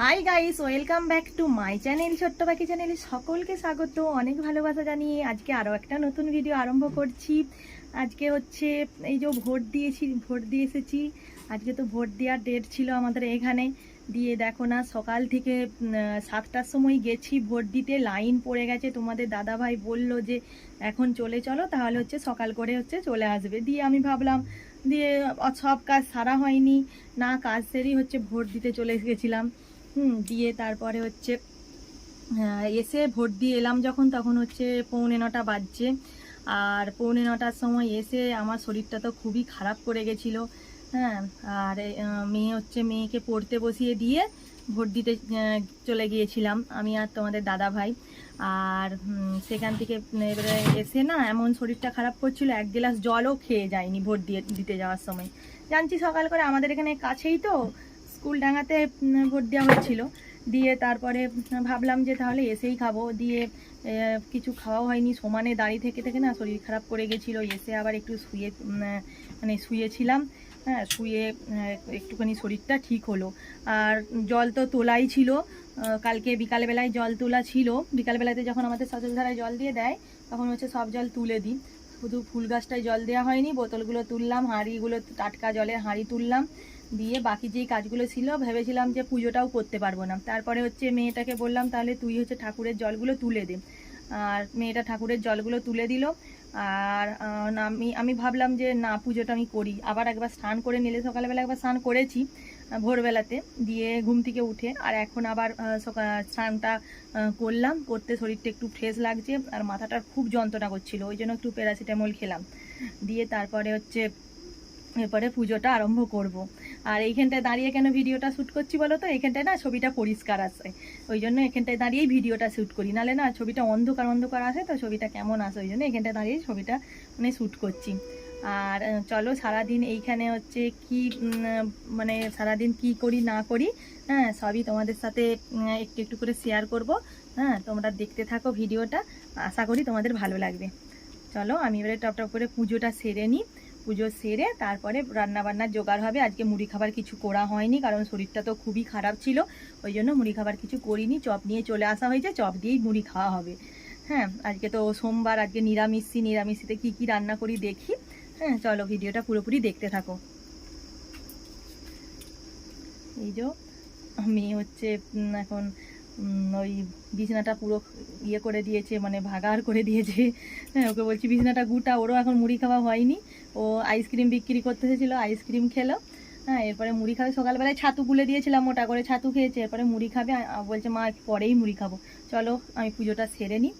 Hi guys welcome back to my channel ছোট্ট পাখি চ্যানেলে সকলকে স্বাগত, অনেক ভালোবাসা জানিয়ে আজকে আরও একটা নতুন ভিডিও আরম্ভ করছি। আজকে হচ্ছে এই যে ভোট দিয়েছি, ভোট দিয়ে এসেছি। আজকে তো ভোট দেওয়ার ডেট ছিল আমাদের এখানে। দিয়ে দেখো না, সকাল থেকে সাতটার সময় গেছি, ভোট দিতে। লাইন পড়ে গেছে। তোমাদের দাদা ভাই বলল যে, এখন চলে চলো, তাহলে হচ্ছে সকাল করে হচ্ছে চলে আসবে। দিয়ে আমি ভাবলাম, দিয়ে, সব কাজ সারা হয়নি। না, কাজ সেরেই হচ্ছে ভোট দিতে চলে গেছিলাম। হুম, দিয়ে তারপরে হচ্ছে এসে ভোট দিয়ে এলাম যখন, তখন হচ্ছে পৌনে নটা বাজছে। আর পৌনে নটার সময় এসে আমার শরীরটা তো খুবই খারাপ করে গেছিল হ্যাঁ। আর মেয়ে হচ্ছে মেয়েকে পড়তে বসিয়ে দিয়ে ভোট দিতে চলে গিয়েছিলাম আমি আর তোমাদের দাদা ভাই। আর সেখান থেকে এবারে এসে না এমন শরীরটা খারাপ করছিল, এক গ্লাস জলও খেয়ে যায়নি ভোট দিয়ে, দিতে যাওয়ার সময়। জানছি সকাল করে আমাদের এখানে কাছেই তো স্কুল ডাঙাতে ভোট দেওয়া হচ্ছিল দিয়ে তারপরে ভাবলাম যে তাহলে এসেই খাব। দিয়ে কিছু খাওয়াও হয়নি। সমানে দাঁড়িয়ে থেকে থেকে না শরীর খারাপ করে গেছিল। এসে আবার একটু শুয়ে মানে শুয়েছিলাম। হ্যাঁ শুয়ে একটুখানি শরীরটা ঠিক হলো। আর জল তো তোলাই ছিল। কালকে বিকালবেলায় জল তোলা ছিল। বিকালবেলাতে যখন আমাদের সচলধারায় জল দিয়ে দেয়, তখন হচ্ছে সব জল তুলে দিই। শুধু ফুল গাছটায় জল দেওয়া হয়নি, বোতলগুলো তুললাম, হাঁড়িগুলো, টাটকা জলের হাঁড়ি তুললাম, দিয়ে বাকি যেই কাজগুলো ছিল ভেবেছিলাম যে পুজোটাও করতে পারব না। তারপরে হচ্ছে মেয়েটাকে বললাম, তাহলে তুই হচ্ছে ঠাকুরের জলগুলো তুলে দে। আর মেয়েটা ঠাকুরের জলগুলো তুলে দিল। আর আমি আমি ভাবলাম যে না, পুজোটা আমি করি। আবার একবার স্নান করে নিলে সকালবেলা একবার স্নান করেছি। ভোরবেলাতে দিয়ে ঘুম থেকে উঠে আর এখন আবার স্নানটা করলাম। করতে শরীরটা একটু ফ্রেশ লাগছে আর মাথাটা খুব যন্ত্রণা করছিল। ওই জন্য একটু প্যারাসিটামল খেলাম। দিয়ে তারপরে হচ্ছে এরপরে পুজোটা আরম্ভ করব। আর এইখানটায় দাঁড়িয়ে কেন ভিডিওটা শ্যুট করছি বলো তো? এখানটায় না ছবিটা পরিষ্কার আসে ওই জন্য এখানটায় দাঁড়িয়েই ভিডিওটা শ্যুট করি। নালে না ছবিটা অন্ধকার অন্ধকার আসে তো ছবিটা কেমন আসে? ওই জন্য এখানটায় দাঁড়িয়ে ছবিটা মানে শ্যুট করছি। আর চলো সারাদিন এইখানে হচ্ছে কি মানে সারাদিন কি করি, না করি হ্যাঁ সবই তোমাদের সাথে একটু একটু করে শেয়ার করব হ্যাঁ তোমরা দেখতে থাকো ভিডিওটা, আশা করি তোমাদের ভালো লাগবে। চলো, আমি এবারে টপ টপ করে পুজোটা সেরে নিই, পুজো সেরে তারপরে রান্না বান্নার জোগাড় হবে, আজকে মুড়ি খাবার কিছু করা হয়নি, কারণ শরীরটা তো খুবই খারাপ ছিল, ওই জন্য মুড়ি খাবার কিছু করিনি, চপ নিয়ে চলে আসা হয়েছে, চপ দিয়েই মুড়ি খাওয়া হবে। হ্যাঁ আজকে তো সোমবার, আজকে নিরামিষি নিরামিষিতে কি কি রান্না করি দেখি। হ্যাঁ চলো ভিডিওটা পুরোপুরি দেখতে থাকো। এই যে মেয়ে হচ্ছে এখন ওই বিছানাটা পুরো ইয়ে করে দিয়েছে মানে ভাগার করে দিয়েছে। হ্যাঁ ওকে বলছি বিছানাটা গুটা, ওরও এখন মুড়ি খাওয়া হয়নি। ও আইসক্রিম বিক্রি করতে এসেছিল, আইসক্রিম খেলো। হ্যাঁ এরপরে মুড়ি খাবে, সকালবেলায় ছাতু গুলে দিয়েছিলাম, মোটা করে ছাতু খেয়েছে, এরপরে মুড়ি খাবে বলছে মা পরেই মুড়ি খাব। চলো, আমি পুজোটা সেরে নিই।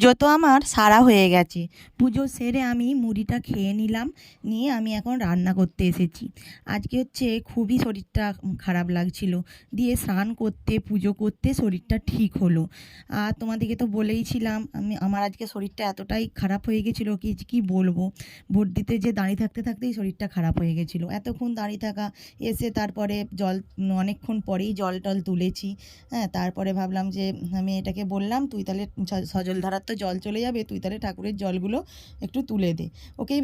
পুজো তো আমার সারা হয়ে গেছে। পুজো সেরে আমি মুড়িটা খেয়ে নিলাম, নিয়ে আমি এখন রান্না করতে এসেছি। আজকে হচ্ছে খুবই শরীরটা খারাপ লাগছিল। দিয়ে স্নান করতে, পুজো করতে শরীরটা ঠিক হলো। আর তোমাদেরকে তো বলেইছিলাম, আমি, আমার আজকে শরীরটা এতটাই খারাপ হয়ে গেছিল কি কি বলব? ভোট দিতে যে দাঁড়িয়ে থাকতে থাকতেই শরীরটা খারাপ হয়ে গেছিল। এতক্ষণ দাঁড়িয়ে থাকা, এসে তারপরে জল, অনেকক্ষণ পরেই জল টল তুলেছি। হ্যাঁ তারপরে ভাবলাম যে, আমি এটাকে বললাম, তুই তাহলে স- সজল ধারার তো জল চলে যাবে, তুই তাহলে ঠাকুরের জলগুলো একটু তুলে দে। ওকেই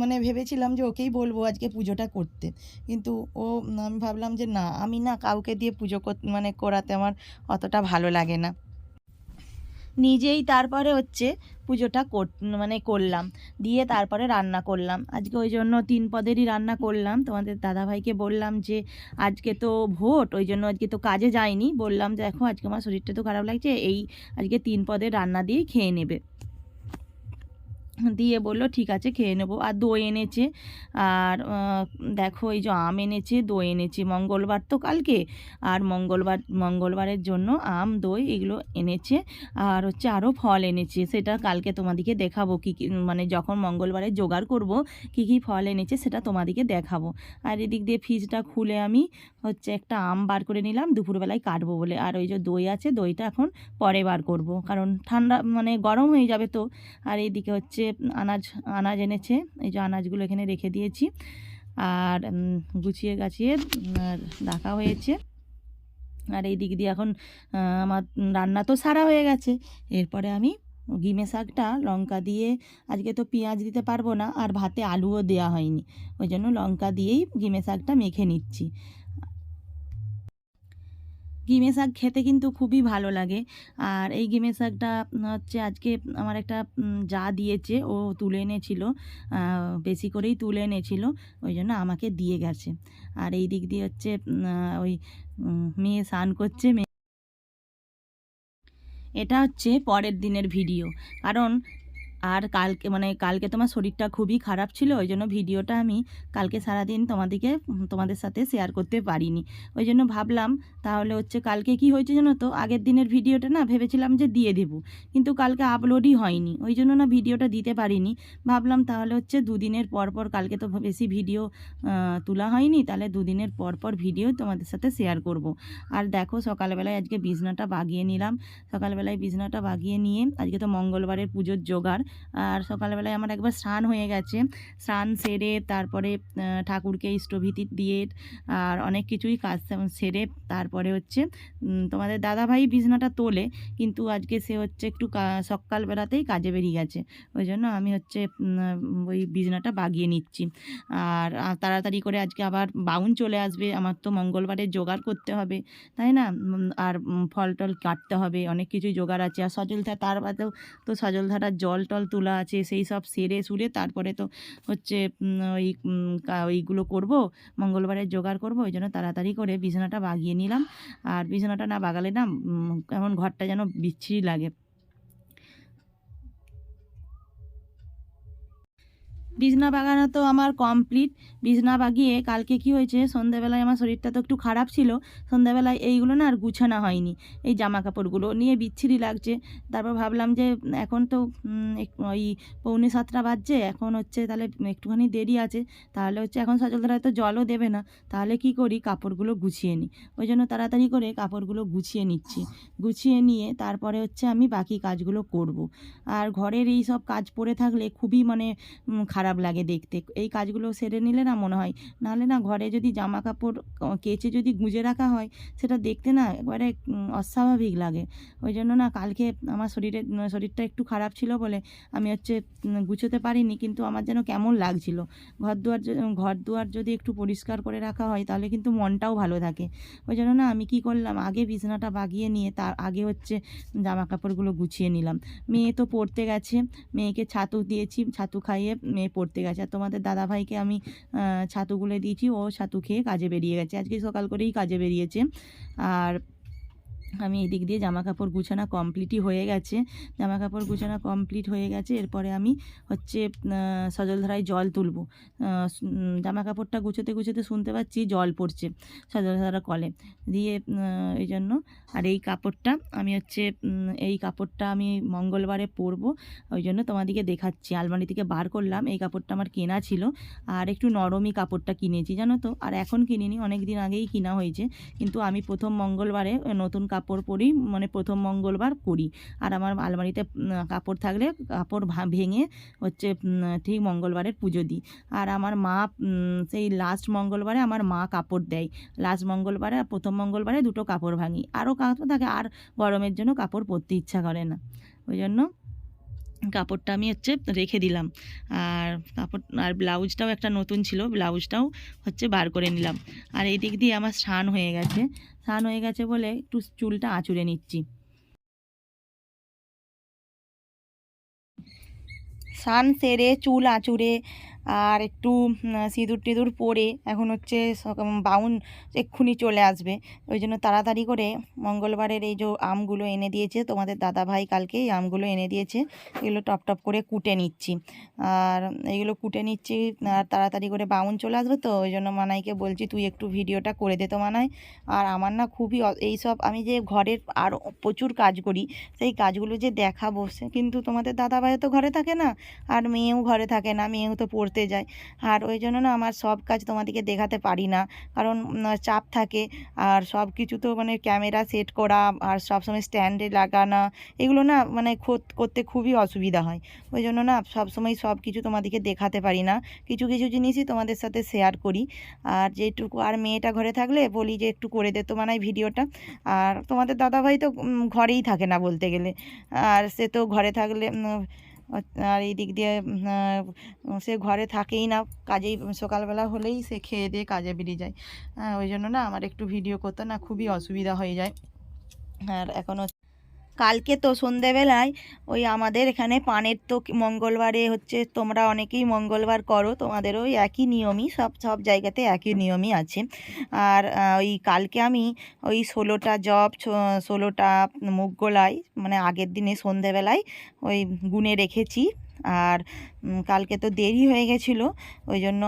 মানে ভেবেছিলাম যে ওকেই বলব আজকে পুজোটা করতে। কিন্তু ও, আমি ভাবলাম যে না, আমি না কাউকে দিয়ে পুজো মানে করাতে আমার অতটা ভালো লাগে না। নিজেই তারপরে হচ্ছে পুজোটা কর মানে করলাম। দিয়ে তারপরে রান্না করলাম। আজকে ওই জন্য তিন পদেরই রান্না করলাম। তোমাদের দাদাভাইকে বললাম যে, আজকে তো ভোট, ওই জন্য আজকে তো কাজে যায়নি বললাম, দেখো, আজকে আমার শরীরটা তো খারাপ লাগছে, এই আজকে তিন পদের রান্না দিয়ে খেয়ে নেবে। দিয়ে বলল, ঠিক আছে, খেয়ে নেব। আর দই এনেছে, আর দেখো এই যে আম এনেছে, দই এনেছে, মঙ্গলবার তো কালকে। আর মঙ্গলবার, মঙ্গলবারের জন্য আম, দই এগুলো এনেছে, আর হচ্ছে আরও ফল এনেছে। সেটা কালকে তোমাদেরকে দেখাবো কী কী মানে যখন মঙ্গলবারে জোগাড় করব, কী কী ফল এনেছে সেটা তোমাদেরকে দেখাবো। আর এদিক দিয়ে ফ্রিজটা খুলে আমি হচ্ছে একটা আম বার করে নিলাম, দুপুরবেলায় কাটবো বলে। আর ওই যে দই আছে, দইটা এখন পরে বার করব, কারণ ঠান্ডা মানে গরম হয়ে যাবে তো। আর এইদিকে হচ্ছে আনাজ আনাজ এনেছে, এই যে আনাজগুলো এখানে রেখে দিয়েছি। আর গুছিয়ে গাছিয়ে রাখা হয়েছে। আর এই দিক দিয়ে এখন আমার রান্না তো সারা হয়ে গেছে। এরপরে আমি গিমে শাকটা লঙ্কা দিয়ে, আজকে তো পেঁয়াজ দিতে পারব না, আর ভাতে আলুও দেওয়া হয়নি। ওই জন্য লঙ্কা দিয়েই গিমে শাকটা মেখে নিচ্ছি। গিমে শাক খেতে কিন্তু খুবই ভালো লাগে। আর এই গিমে শাকটা হচ্ছে আজকে আমার একটা যা দিয়েছে, ও তুলে এনেছিল বেশি করেই তুলে এনেছিল, ওই জন্য আমাকে দিয়ে গেছে। আর এই দিক দিয়ে হচ্ছে ওই মেয়ে স্নান করছে, মেয়ে। এটা হচ্ছে পরের দিনের ভিডিও। কারণ আর কালকে মানে কালকে তোমার শরীরটা খুবই খারাপ ছিল ওই জন্য ভিডিওটা আমি কালকে সারাদিন তোমাদেরকে তোমাদের সাথে শেয়ার করতে পারিনি। ওই জন্য ভাবলাম, তাহলে হচ্ছে কালকে কি হয়েছে জানো তো? আগের দিনের ভিডিওটা না ভেবেছিলাম যে দিয়ে দেবো, কিন্তু কালকে আপলোডই হয়নি। ওই জন্য না ভিডিওটা দিতে পারিনি। ভাবলাম তাহলে হচ্ছে দুদিনের পর পর কালকে তো বেশি ভিডিও তোলা হয়নি, তাহলে দুদিনের পর পর ভিডিও তোমাদের সাথে শেয়ার করব। আর দেখো সকালবেলায় আজকে বিছনাটা বাগিয়ে নিলাম। সকালবেলায় বিছনাটা বাগিয়ে নিয়ে আজকে তো মঙ্গলবারের পুজোর জোগাড়। আর সকালবেলায় আমার একবার স্নান হয়ে গেছে। স্নান সেরে তারপরে ঠাকুরকে ইষ্টভীতি দিয়ে আর অনেক কিছুই কাজ সেরে তারপরে হচ্ছে তোমাদের দাদাভাই বিছনাটা তোলে, কিন্তু আজকে সে হচ্ছে একটু সকালবেলাতেই কাজে বেরিয়ে গেছে। ওই জন্য আমি হচ্ছে ওই বিছনাটা বাগিয়ে নিচ্ছি। আর তাড়াতাড়ি করে আজকে আবার বাউন চলে আসবে, আমার তো মঙ্গলবারে জোগাড় করতে হবে, তাই না? আর ফল টল কাটতে হবে, অনেক কিছুই জোগাড় আছে। আর সজলধারা তার বাদেও তো সজলধারার জল টল তোলা আছে, সেই সব সেরে সুরে তারপরে তো হচ্ছে ওই ওইগুলো করব, মঙ্গলবারের জোগাড় করব, ওই জন্য তাড়াতাড়ি করে বিছানাটা বাগিয়ে নিলাম। আর বিছানাটা না বাগালে না এমন ঘরটা যেন বিচ্ছিরি লাগে। বিছনা বাগানো তো আমার কমপ্লিট বিছনা বাগিয়ে কালকে কি হয়েছে? সন্ধ্যাবেলায় আমার শরীরটা তো একটু খারাপ ছিল। সন্ধ্যাবেলায় এইগুলো না আর গুছানো হয়নি। এই জামা কাপড়গুলো নিয়ে বিচ্ছিরি লাগছে। তারপর ভাবলাম যে এখন তো ওই পৌনে সাতটা বাজছে। এখন হচ্ছে তাহলে একটুখানি দেরি আছে। তাহলে হচ্ছে এখন সজলধারায় তো জলও দেবে না। তাহলে কি করি? কাপড়গুলো গুছিয়ে নিই। ওই জন্য তাড়াতাড়ি করে কাপড়গুলো গুছিয়ে নিচ্ছি। গুছিয়ে নিয়ে তারপরে হচ্ছে আমি বাকি কাজগুলো করব। আর ঘরের এই সব কাজ পড়ে থাকলে খুবই মানে উম, খারাপ লাগে দেখতে। এই কাজগুলো সেরে নিলে না মনে হয়, নাহলে না ঘরে যদি জামা কাপড় কেচে যদি গুঁজে রাখা হয়, সেটা দেখতে না একবারে অস্বাভাবিক লাগে। ওই জন্য না কালকে আমার শরীরে শরীরটা একটু খারাপ ছিল বলে আমি হচ্ছে গুছোতে পারিনি, কিন্তু আমার যেন কেমন লাগছিল। ঘর দুয়ার ঘর দুয়ার যদি একটু পরিষ্কার করে রাখা হয়, তাহলে কিন্তু মনটাও ভালো থাকে। ওই জন্য না আমি কি করলাম, আগে বিছানাটা বাগিয়ে নিয়ে তার আগে হচ্ছে জামা কাপড়গুলো গুছিয়ে নিলাম। মেয়ে তো পড়তে গেছে, মেয়েকে ছাতু দিয়েছি, ছাতু খাইয়ে মেয়ে পড়তে গেছে। আর তোমাদের দাদাভাইকে আমি ছাতুগুলো দিয়েছি, ও ছাতু খেয়ে কাজে বেরিয়ে গেছে। আজকে সকাল করেই কাজে বেরিয়েছে। আর আমি এদিক দিয়ে জামা কাপড় গুছানো কমপ্লিটই হয়ে গেছে। জামা কাপড় গুছানো কমপ্লিট হয়ে গেছে। এরপরে আমি হচ্ছে সজলধারায় জল তুলবো। জামা কাপড়টা গুছোতে গুছোতে শুনতে পাচ্ছি জল পড়ছে সজলধারা কলে। দিয়ে এই জন্য আর এই কাপড়টা আমি হচ্ছে এই কাপড়টা আমি মঙ্গলবারে পরবো। ওই জন্য তোমাদেরকে দেখাচ্ছি। আলমারি থেকে বার করলাম। এই কাপড়টা আমার কেনা ছিল। আর একটু নরমই কাপড়টা কিনেছি, জানো তো? আর এখন কিনিনি, অনেক দিন আগেই কিনা হয়েছে। কিন্তু আমি প্রথম মঙ্গলবারে নতুন কাপড় পরি মানে প্রথম মঙ্গলবার করি। আর আমার আলমারিতে কাপড় থাকলে কাপড় ভেঙে হচ্ছে ঠিক মঙ্গলবারের পুজো দিই। আর আমার মা সেই লাস্ট মঙ্গলবারে আমার মা কাপড় দেয়। লাস্ট মঙ্গলবারে আর প্রথম মঙ্গলবারে দুটো কাপড় ভাঙি। আরও কাপড় থাকে, আর গরমের জন্য কাপড় পরতে ইচ্ছা করে না। ওই জন্য কাপড়টা আমি হচ্ছে রেখে দিলাম। আর কাপড় আর ব্লাউজটাও একটা নতুন ছিল, ব্লাউজটাও হচ্ছে বার করে নিলাম। আর এই দিক দিয়ে আমার স্নান হয়ে গেছে। স্নান হয়ে গেছে বলে একটু চুলটা আঁচুড়ে নিচ্ছি। স্নান সেরে চুল আঁচড়ে আর একটু সিঁদুর টিঁদুর পরে এখন হচ্ছে বাউন এক্ষুনি চলে আসবে। ওই জন্য তাড়াতাড়ি করে মঙ্গলবারের এই যে আমগুলো এনে দিয়েছে, তোমাদের দাদা ভাই কালকে এই আমগুলো এনে দিয়েছে, এগুলো টপ টপ করে কুটে নিচ্ছি। আর এইগুলো কুটে নিচ্ছি, আর তাড়াতাড়ি করে বাউন চলে আসবে তো, ওই জন্য মানাইকে বলছি, তুই একটু ভিডিওটা করে দে তো মানাই। আর আমার না খুবই অ- এইসব আমি যে ঘরের আর প্রচুর কাজ করি, সেই কাজগুলো যে দেখাবো কিন্তু তোমাদের দাদা ভাই তো ঘরে থাকে না, আর মেয়েও ঘরে থাকে না, মেয়েও তো পড়তে যায়। আর ওই জন্য না আমার সব কাজ তোমাদেরকে দেখাতে পারি না। কারণ চাপ থাকে। আর সব কিছু তো মানে ক্যামেরা সেট করা আর সবসময় স্ট্যান্ডে লাগানো, এগুলো না মানে করতে খুবই অসুবিধা হয়। ওই জন্য না সবসময় সব কিছু তোমাদেরকে দেখাতে পারি না। কিছু কিছু জিনিসই তোমাদের সাথে শেয়ার করি। আর যেটুকু, আর মেয়েটা ঘরে থাকলে বলি যে একটু করে দে তো মানে ভিডিওটা। আর তোমাদের দাদাভাই তো ঘরেই থাকে না বলতে গেলে। আর সে তো ঘরে থাকলে আর এই দিক দিয়ে সে ঘরে থাকেই না। কাজেই সকালবেলা হলেই সে খেয়ে দিয়ে কাজে বেরিয়ে যায়। হ্যাঁ, ওই জন্য না আমার একটু ভিডিও করতে না খুবই অসুবিধা হয়ে যায়। আর এখন হচ্ছে- কালকে তো সন্ধেবেলায় ওই আমাদের এখানে পানের তো মঙ্গলবারে হচ্ছে তোমরা অনেকেই মঙ্গলবার করো তোমাদের ওই একই নিয়মই, সব সব জায়গাতে একই নিয়মই আছে। আর ওই কালকে আমি ওই ষোলোটা জব ষোলোটা মুগ গোলাই মানে আগের দিনে সন্ধেবেলায় ওই গুনে রেখেছি। আর কালকে তো দেরি হয়ে গেছিল, ওই জন্য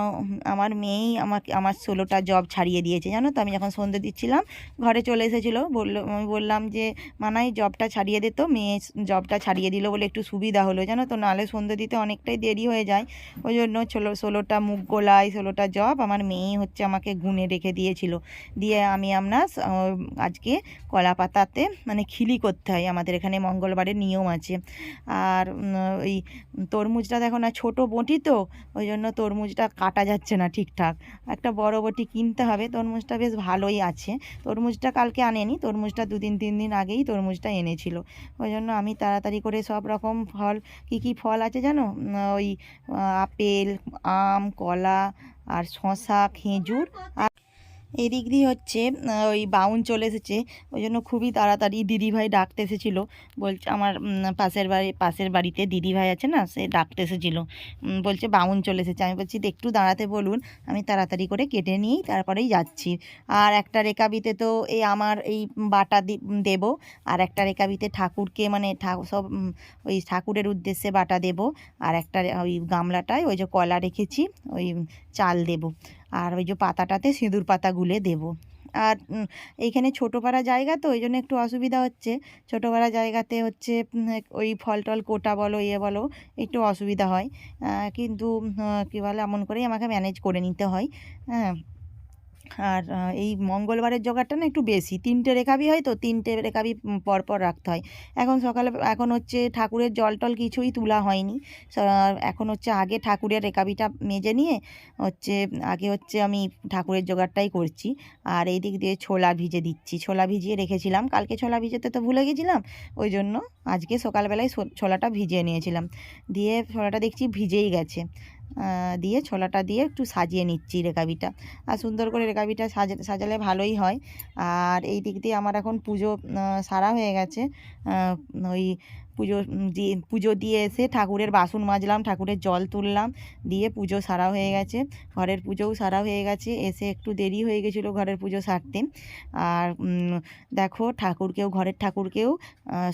আমার মেয়েই আমাকে, আমার ষোলোটা জব ছাড়িয়ে দিয়েছে, জানো তো? আমি যখন সন্ধে দিচ্ছিলাম, ঘরে চলে এসেছিল, বলল, আমি বললাম যে, মানাই জবটা ছাড়িয়ে দিত মেয়ে জবটা ছাড়িয়ে দিল বলে একটু সুবিধা হলো, জানো তো? নাহলে সন্ধে দিতে অনেকটাই দেরি হয়ে যায়। ওই জন্য ষোলো ষোলোটা মুখ গোলাই ষোলোটা জব আমার মেয়েই হচ্ছে আমাকে গুনে রেখে দিয়েছিল। দিয়ে আমি আপনার আজকে কলা পাতাতে মানে খিলি করতে হয়, আমাদের এখানে মঙ্গলবারের নিয়ম আছে। আর ওই তরমুজটা দেখো না, ছোটো বটি তো, ওই জন্য তরমুজটা কাটা যাচ্ছে না ঠিকঠাক। একটা বড় বটি কিনতে হবে, তরমুজটা বেশ ভালোই আছে। তরমুজটা কালকে আনেনি, তরমুজটা দুদিন, তিন দিন আগেই তরমুজটা এনেছিল। ওই জন্য আমি তাড়াতাড়ি করে সব রকম ফল, কি কি ফল আছে জানো? ওই আপেল, আম, কলা, আর শশা খেজুর, আর এদিক দিয়ে হচ্ছে ওই বাউন চলে এসেছে। ওই জন্য খুবই তাড়াতাড়ি দিদিভাই ডাকতে এসেছিল। বলছে, আমার পাশের বাড়ি, পাশের বাড়িতে দিদিভাই আছে না, সে ডাকতে এসেছিল। বলছে, বাউন চলে এসেছে। আমি বলছি, "তো একটু দাঁড়াতে বলুন, আমি তাড়াতাড়ি করে কেটে নিয়েই তারপরেই যাচ্ছি। আর একটা রেকাবিতে তো এই আমার এই বাটা দেবো, আর একটা রেকাবিতে ঠাকুরকে মানে সব ওই ঠাকুরের উদ্দেশ্যে বাটা দেব, আর একটা ওই গামলাটায় ওই যে কলা রেখেছি, ওই চাল দেব। আর ওই যে পাতাটাতে সিঁদুর পাতা গুলে দেব। আর এইখানে ছোটো পাড়া জায়গা তো, ওই জন্য একটু অসুবিধা হচ্ছে। ছোটো পাড়া জায়গাতে হচ্ছে ওই ফল টল কোটা বলো ইয়ে বলো, একটু অসুবিধা হয়। কিন্তু কী বলে, এমন করেই আমাকে ম্যানেজ করে নিতে হয়। হ্যাঁ। আর এই মঙ্গলবারের জোগাড়টা না একটু বেশি। তিনটে রেখাবি হয় তো, তিনটে রেখাবি পরপর রাখতে হয়। এখন সকালে, এখন হচ্ছে ঠাকুরের জল টল কিছুই তোলা হয়নি। এখন হচ্ছে আগে ঠাকুরের রেখাবিটা মেজে নিয়ে হচ্ছে, আগে হচ্ছে আমি ঠাকুরের জোগাড়টাই করছি। আর এই দিক দিয়ে ছোলা ভিজে দিচ্ছি। ছোলা ভিজিয়ে রেখেছিলাম। কালকে ছোলা ভিজেতে তো ভুলে গেছিলাম। ওই জন্য আজকে সকালবেলায় ছোলাটা ভিজিয়ে নিয়েছিলাম। দিয়ে ছোলাটা দেখছি ভিজেই গেছে। দিয়ে ছোলাটা দিয়ে একটু সাজিয়ে নিচ্ছি রেকাবিটা আর সুন্দর করে রেকাবিটা সাজা সাজালে ভালোই হয়। আর এই দিক দিয়ে আমার এখন পুজো সারা হয়ে গেছে। ওই পুজো দিয়ে পুজো দিয়ে এসে ঠাকুরের বাসন মাজলাম ঠাকুরের জল তুললাম দিয়ে পুজো সারা হয়ে গেছে। ঘরের পুজোও সারা হয়ে গেছে। এসে একটু দেরি হয়ে গেছিল ঘরের পুজো সারতে। আর দেখো ঠাকুরকেও ঘরের ঠাকুরকেও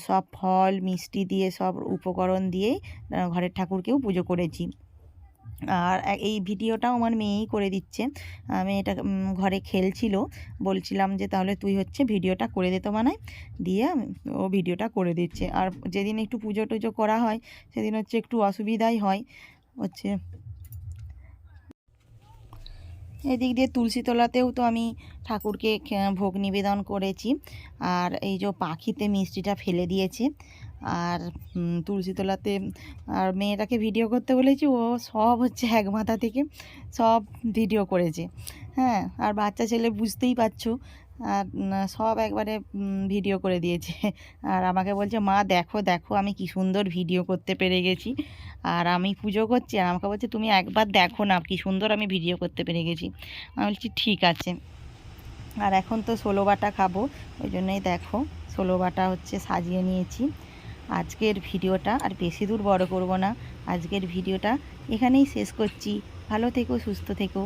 সব ফল মিষ্টি দিয়ে সব উপকরণ আহ, ঘরের ঠাকুরকেও পুজো করেছি। আর এই ভিডিওটাও আমার মেয়েই করে দিচ্ছে। আমি এটা ঘরে খেলছিল। বলছিলাম যে, তাহলে তুই হচ্ছে ভিডিওটা করে দিতে বানাই দিয়ে ও ভিডিওটা করে দিচ্ছে। আর যেদিন একটু পুজো টুজো করা হয়, সেদিন হচ্ছে একটু অসুবিধাই হয়। হচ্ছে এদিক দিয়ে তুলসী তলাতেও তো আমি ঠাকুরকে ভোগ নিবেদন করেছি। আর এই যে পাখিতে মিষ্টিটা ফেলে দিয়েছে। আর উম, তুলসী তলাতে আর মেয়েটাকে ভিডিও করতে বলেছি ও সব হচ্ছে এক মাথা থেকে সব ভিডিও করেছে। হ্যাঁ আর বাচ্চা ছেলে বুঝতেই পারছ আর সব একবারে ভিডিও করে দিয়েছে। আর আমাকে বলছে মা দেখো দেখো আমি কি সুন্দর ভিডিও করতে পেরে গেছি। আর আমি পুজো করছি। আর আমাকে বলছে তুমি একবার দেখো না কি সুন্দর আমি ভিডিও করতে পেরে গেছি। আমি বলছি ঠিক আছে। আর এখন তো ষোলো বাটা খাব ওই জন্যই দেখো ষোলো বাটা হচ্ছে সাজিয়ে নিয়েছি। আজকের ভিডিওটা আর বেশি দূর বড় করব না। আজকের ভিডিওটা এখানেই শেষ করছি। ভালো থেকো, সুস্থ থেকো।